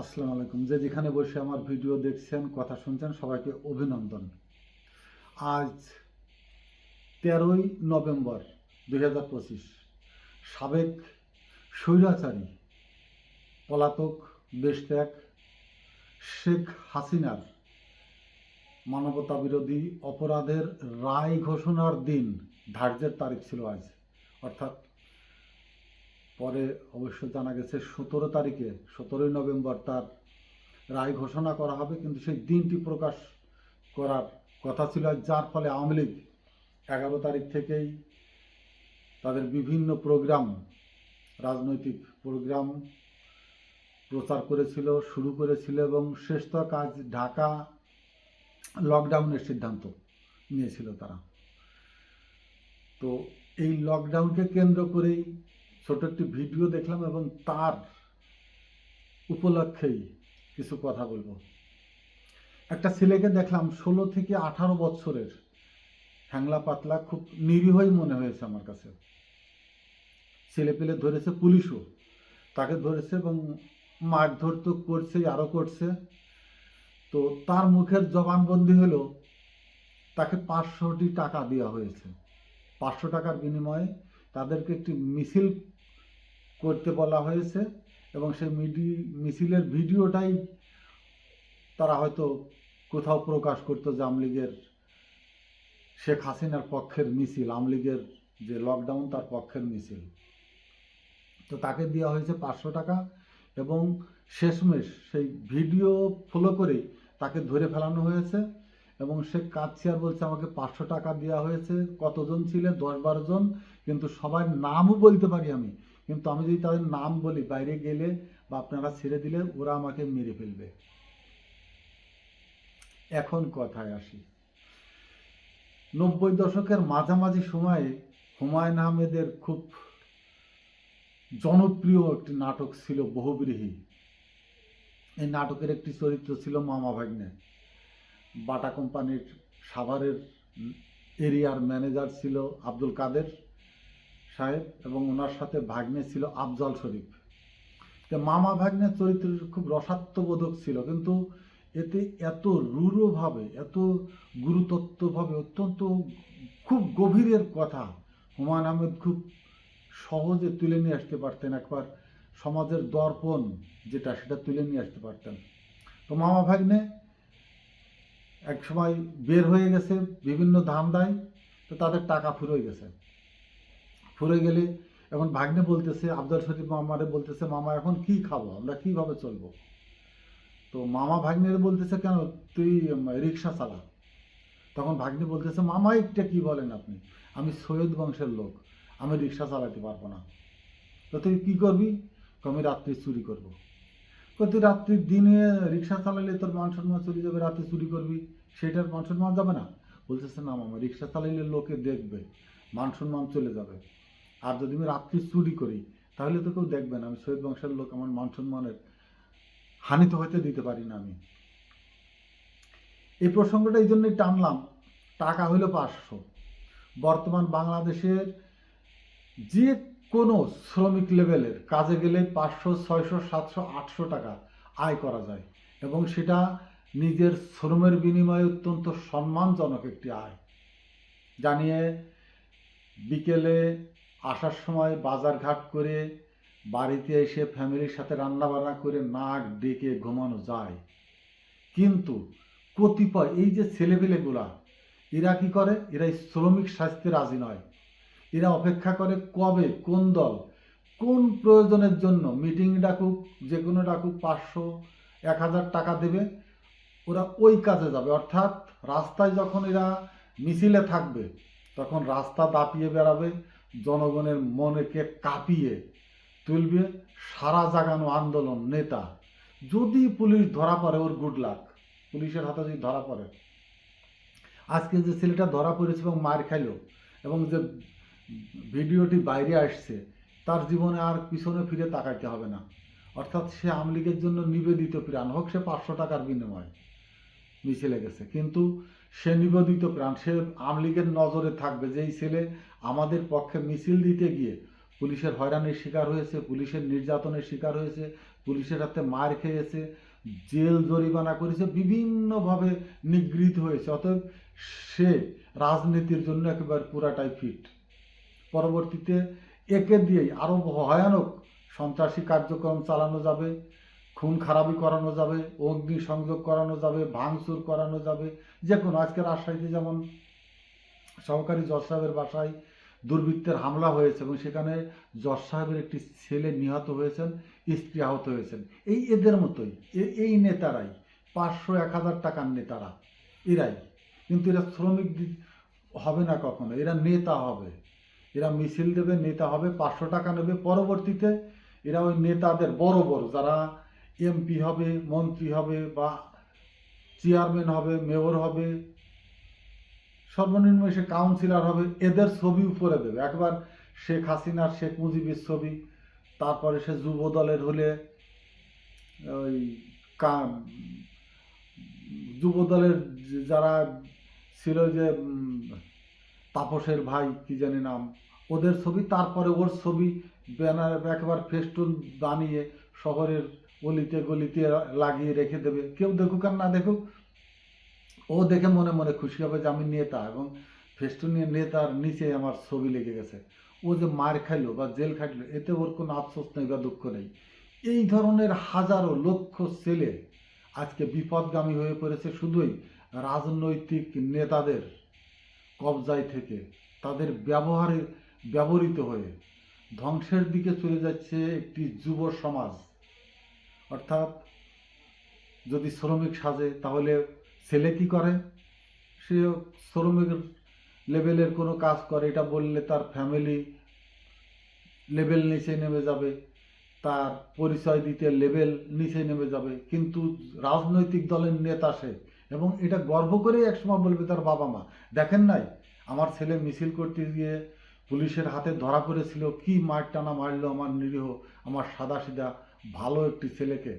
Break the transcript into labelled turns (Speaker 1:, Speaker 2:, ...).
Speaker 1: আসসালামু আলাইকুম। যে যেখানে বসে আমার ভিডিও দেখছেন, কথা শুনছেন, সবাইকে অভিনন্দন। আজ তেরোই নভেম্বর দুই হাজার পঁচিশ, সাবেক স্বৈরাচারী পলাতক দেশত্যাগ শেখ হাসিনার মানবতা বিরোধী অপরাধের রায় ঘোষণার দিন ধার্যের তারিখ ছিল আজ, অর্থাৎ পরে অবশ্য জানা গেছে সতেরো তারিখে, সতেরোই নভেম্বর তার রায় ঘোষণা করা হবে, কিন্তু সেই দিনটি প্রকাশ করার কথা ছিল যার ফলে আওয়ামী লীগ এগারো তারিখ থেকেই তাদের বিভিন্ন প্রোগ্রাম, রাজনৈতিক প্রোগ্রাম প্রচার করেছিল, শুরু করেছিল এবং শেষ তক আজ ঢাকা লকডাউনের সিদ্ধান্ত নিয়েছিল তারা। তো এই লকডাউনকে কেন্দ্র করেই ছোট একটি ভিডিও দেখলাম এবং তার উপলক্ষেই কিছু কথা বলব। একটা ছেলেকে দেখলাম ষোলো থেকে আঠারো বছরের। হ্যাংলা পাতলা, খুব নিরীহই মনে হয়েছে আমার কাছে। ছেলে পেলে ধরেছে পুলিশও। তাকে ধরেছে এবং মারধর তো করছে আরও করছে। তো তার মুখের জবানবন্দি হলো, তাকে পাঁচশোটি টাকা দেওয়া হয়েছে। পাঁচশো টাকার বিনিময়ে তাদেরকে একটি মিছিল করতে বলা হয়েছে এবং সেই মিডি, মিছিলের ভিডিওটাই তারা হয়তো কোথাও প্রকাশ করতো যে আমলীগের শেখ হাসিনার পক্ষের মিছিল আমলীগের যে লকডাউন তার পক্ষের মিছিল। তো তাকে দেওয়া হয়েছে পাঁচশো টাকা এবং শেষমেশ সেই ভিডিও ফলো করেই তাকে ধরে ফেলানো হয়েছে এবং সে কাঁদছে আর বলছে, আমাকে পাঁচশো টাকা দেওয়া হয়েছে। কতজন ছিলে দশ বারো জন। কিন্তু সবার নামও বলতে পারি আমি। কিন্তু আমি যদি তাদের নাম বলি, বাইরে গেলে বা আপনারা ছেড়ে দিলে ওরা আমাকে মেরে ফেলবে। এখন কথায় আসি। নব্বই দশকের মাঝামাঝি সময়ে হুমায়ুন আহমেদের খুব জনপ্রিয় একটি নাটক ছিল বহুব্রীহি। এই নাটকের একটি চরিত্র ছিল মামা ভাগ্নে। বাটা কোম্পানির সাভারের এরিয়ার ম্যানেজার ছিল আব্দুল কাদের। সাহেব এবং ওনার সাথে ভাগ্নে ছিল আফজল শরীফ। তো মামা ভাগ্নের চরিত্র খুব রসাত্মবোধক ছিল, কিন্তু এতে এত রূঢ়ভাবে, এত গুরুতত্ত্বভাবে অত্যন্ত খুব গভীরের কথা হুমায়ুন আহমেদ খুব সহজে তুলে নিয়ে আসতে পারতেন একবার সমাজের দর্পণ যেটা, সেটা তুলে নিয়ে আসতে পারতেন। তো মামা ভাগ্নে এক সময় বের হয়ে গেছে, বিভিন্ন ধান্দায়, তো তাদের টাকা ফুরোয় গেছে। ফুরে গেলে এখন ভাগ্নে বলতেছে আফজাল শরীফ মামারে বলতেছে, মামা, এখন কি খাব? আমরা কীভাবে চলবো? তো মামা ভাগ্নের বলতেছে, কেন? তুই রিক্সা চালা। তখন ভাগ্নে বলতেছে, মামা একটা কি বলেন আপনি? আমি সৈয়দ বংশের লোক, আমি রিক্সা চালাতে পারব না। তো তুই কী করবি? আমি রাত্রি চুরি করব। তুই রাত্রির দিনে রিক্সা চালালে তোর মান সম্মান চলে যাবে, রাতে চুরি করবি? সেটার মান সম্মান যাবে না? বলতেছে, না মামা, রিক্সা চালাইলে লোকে দেখবে, মান সম্মান চলে যাবে। আর যদি আমি রাত্রি চুরি করি, তাহলে তো কেউ দেখবে না। আমি শহীদ বংশের লোক, আমার মান সম্মানের হানি তো হইতে দিতে পারি না আমি। এই প্রসঙ্গটা এই জন্যই টানলাম। টাকা হইল পাঁচশো। বর্তমান বাংলাদেশের যে কোনো শ্রমিক লেভেলের কাজে গেলে পাঁচশো, ছয়শো, সাতশো, আটশো টাকা আয় করা যায় এবং সেটা নিজের শ্রমের বিনিময়ে অত্যন্ত সম্মানজনক একটি আয়। জানিয়ে বিকেলে আসার সময় বাজার ঘাট করে বাড়িতে এসে ফ্যামিলির সাথে রান্নাবান্না করে নাক ডেকে ঘুমানো যায়। কিন্তু কতিপয় এই যে ছেলেপেলেগুলা, এরা কি করে? এরা শ্রমিক স্বাস্থ্যে রাজি নয়। এরা অপেক্ষা করে কবে, কোন দল, কোন প্রয়োজনের জন্য মিটিং ডাকুক, যে কোনো ডাকুক, পাঁচশো, এক হাজার টাকা দেবে, ওরা ওই কাজে যাবে। অর্থাৎ রাস্তায় যখন এরা মিছিলে থাকবে, তখন রাস্তা দাপিয়ে বেড়াবে জনগণের মনেকে কাঁপিয়ে তুলবে সারা জাগানো আন্দোলন নেতা। যদি পুলিশ ধরা পড়ে ওর গুড লাক পুলিশের হাতে যদি ধরা পড়ে। আজকে যে ছেলেটা ধরা পড়েছে এবং মার খাইলো এবং যে ভিডিওটি বাইরে আসছে, তার জীবনে আর পিছনে ফিরে তাকাইতে হবে না। অর্থাৎ সে আমলিগের জন্য নিবেদিত প্রাণ। হোক সে পাঁচশো টাকার বিনিময় মিছিলে গেছে, কিন্তু সে নিবেদিত প্রাণ। সে আমলিগের নজরে থাকবে যে এই ছেলে আমাদের পক্ষে মিছিল দিতে গিয়ে পুলিশের হয়রানির শিকার হয়েছে, পুলিশের নির্যাতনের শিকার হয়েছে, পুলিশের হাতে মার খেয়েছে, জেল জরিমানা করেছে, বিভিন্নভাবে নিগৃহীত হয়েছে। অতএব সে রাজনীতির জন্য একেবারে পুরাটাই ফিট। পরবর্তীতে একে দিয়েই আরও ভয়ানক সন্ত্রাসী কার্যক্রম চালানো যাবে, খুন খারাপি করানো যাবে, অগ্নি সংযোগ করানো যাবে, ভাঙচুর করানো যাবে যে কোনো আজকে রাজশাহীতে যেমন সহকারী জজ সাহেবের বাসায় দুর্বৃত্তের হামলা হয়েছে এবং সেখানে জজ সাহেবের একটি ছেলে নিহত হয়েছেন, স্ত্রী আহত হয়েছেন। এই এদের মতোই এই নেতারাই, পাঁচশো এক হাজার টাকার নেতারা, এরাই। কিন্তু এরা শ্রমিক হবে না কখনো, এরা নেতা হবে। এরা মিছিল দেবে, নেতা হবে, পাঁচশো টাকা নেবে। পরবর্তীতে এরা ওই নেতাদের বড় বড়, যারা এমপি হবে, মন্ত্রী হবে বা চেয়ারম্যান হবে, মেয়র হবে সর্বনিম্ন সে কাউন্সিলর হবে, এদের ছবি উপরে দেবে। একবার শেখ হাসিনার শেখ মুজিবের ছবি, তারপরে সে যুব দলের হলে ওই যুব দলের যারা ছিল যে তাপসের ভাই, কি জানি নাম, ওদের ছবি, তারপরে ওর ছবি, ব্যানার একবার ফেস্টুন বানিয়ে শহরের গলিতে গলিতে লাগিয়ে রেখে দেবে। কেউ দেখুক আর না দেখুক ও দেখে মনে মনে খুশি হবে যে আমি নেতা এবং ফেস্টুনের নেতার নিচে আমার ছবি লেগে গেছে। ও যে মার খাইলো বা জেল খাটলো এতে ওর কোনো আফসোস নেই বা দুঃখ নেই। এই ধরনের হাজারো লক্ষ ছেলে আজকে বিপদগামী হয়ে পড়েছে শুধুই রাজনৈতিক নেতাদের কবজায় থেকে। তাদের ব্যবহারে ব্যবহৃত হয়ে ধ্বংসের দিকে চলে যাচ্ছে একটি যুব সমাজ। অর্থাৎ যদি শ্রমিক সাজে, তাহলে ছেলে কি করে? সে শ্রমিক লেভেলের কোনো কাজ করে, এটা বললে তার ফ্যামিলি লেভেল নিচে নেমে যাবে, তার পরিচয় দিতে লেভেল নিচে নেমে যাবে, কিন্তু রাজনৈতিক দলের নেতা সে। এবং এটা গর্ব করে একসময় বলবে তার বাবা মা। দেখেন নাই, আমার ছেলে মিছিল করতে গিয়ে পুলিশের হাতে ধরা পড়েছিল, কি মার টানা মারলো আমার নিরীহ, আমার সাদা সিধা, ভালো একটি ছেলেকে।